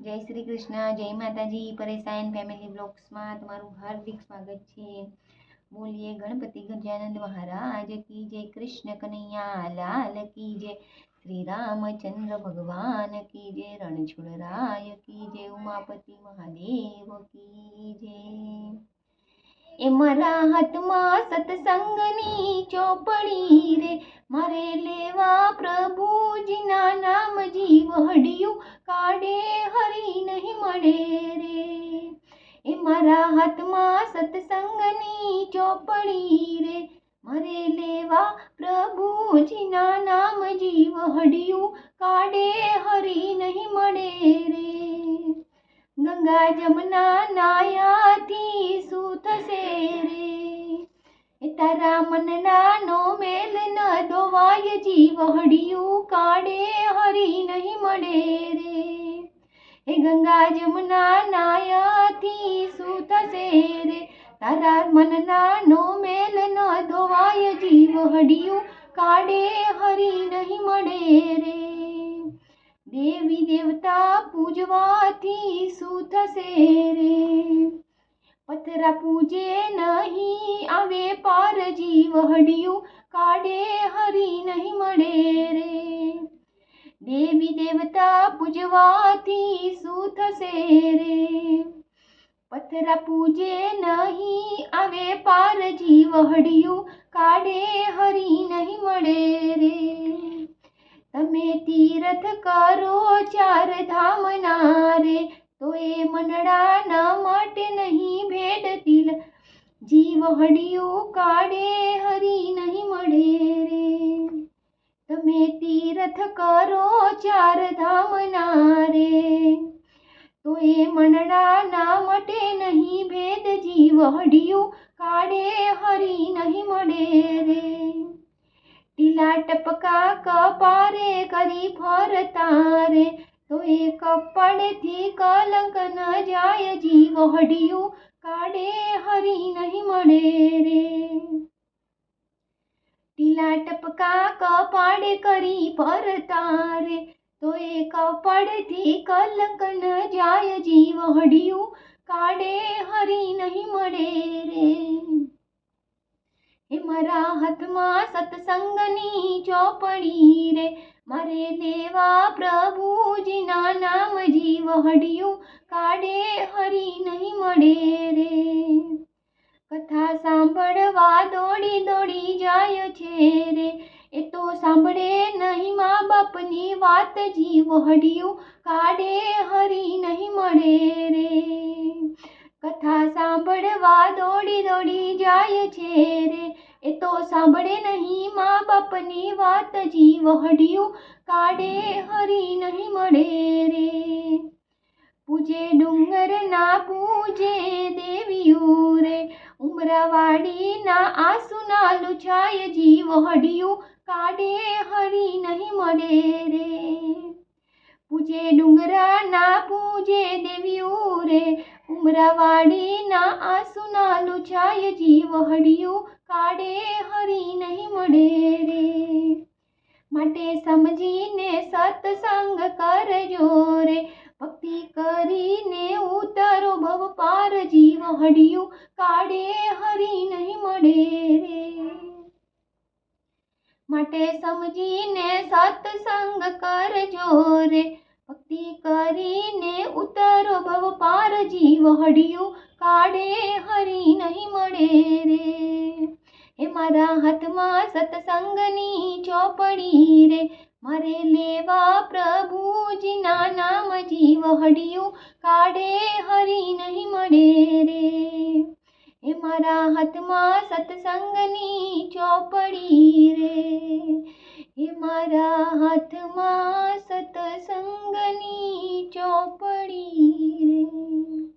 જય શ્રી કૃષ્ણ જય માતાજી પરેશાન ફેમિલી બ્લોગ્સમાં તમારું હાર્દિક સ્વાગત છે બોલીએ ગણપતિ ગજાનંદ મહારાજ કી જય કૃષ્ણ કનૈયા લાલ કી જય શ્રી રામચંદ્ર ભગવાન કી જય રણછોડરાય કી જય ઉમાપતિ મહાદેવ કી જય એ મારા હાથમાં સત્સંગની ચોપડી રે. મારે લેવા પ્રભુજીના નામ જીવ હડિયું કાઢે, હરી નહીં મળે રે. એ મારા હાથમાં સત્સંગની ચોપડી રે. મારે લેવા પ્રભુજીના નામ જીવ હડિયું કાઢે, હરી નહીં મળે રે ગંગા જમના નાયાથી શું થશે રે એ તારા મનના નો મેલ ન ધોવાય જીવ હડિયું કાઢે હરી નહીં મળે રે એ ગંગા જમના નાયાથી શું થશે રે તારા મનના નો મેલ ન ધોવાય જીવ હડિયું કાઢે હરી નહીં મળે રે દેવી દેવતા પૂજવાથી શું થશે રે પથરા પૂજે નહીં આવે પાર જીવ હડિયું કાઢે હરી નહીં મળે રે દેવી દેવતા પૂજવાથી શું થશે રે પથરા પૂજે નહીં આવે પાર જીવ હડિયું કાઢે હરી નહીં મળે રે તમે તીરથ કરો ચાર ધામના રે તો એ મનડાના માટે નહીં ભેડ તિલ જીવ હડિયું કાઢે હરી નહીં મળે રે તમે તીરથ કરો ચાર ધામના રે તો એ મનડાના માટે નહીં ભેદ જીવ હડિયું કાઢે હરી નહીં મળે રે ટીલા ટપકા કપારે કરી ફરતા રે તો એ કપડથી કલંક ન જાય જીવ હડિયું કાઢે, હરી નહીં મળે રે. ટીલા ટપકા કપાડે કરી ફરતા રે. તો એ કપડથી કલંક ન જાય જીવ હડિયું કાઢે, હરી નહીં મળે રે. હે મારા હાથમાં સત્સંગની ચોપડી રે. મારે લેવા પ્રભુજીના નામ જીવ હડિયું કાઢે હરી નહીં મળે રે. કથા સાંભળવા દોડી દોડી જાય છે રે. એ તો સાંભળે નહીં મા બાપની વાત જીવ હડિયું કાઢે હરી નહીં મળે રે. કથા સાંભળવા દોડી દોડી જાય છે રે. એ તો સાંભળે નહીં મા બાપની વાત જીવ હડિયું કાઢે હરી નહીં મળે રે. પૂજે ડુંગર ના પૂજે દેવીયું રે ઉમરાવાડીના આંસુના લુછાય જીવ હડિયું કાઢે હરી નહીં મળે રે પૂજે ડુંગરાના પૂજે દેવીયું રે ઉમરાવાડીના આંસુના લુછાય જીવ હડિયું કાઢે હરી નહીં મળે રે માટે સમજીને સત્સંગ કરજો રે ભક્તિ કરીને ઉતરો ભવ પાર જીવ હડિયું કાઢે હરી નહીં મળે રે માટે સમજીને સત્સંગ કરજો રે ભક્તિ કરીને ઉતરો ભવ પાર જીવ હડિયું કાઢે હરી નહીં મળે રે એ મારા હાથમાં સત્સંગની ચોપડી રે. મારે લેવા પ્રભુજીના નામ જીવ હડિયું કાઢે, હરી નહીં મળે રે. એ મારા હાથમાં સત્સંગની ચોપડી રે. એ મારા હાથમાં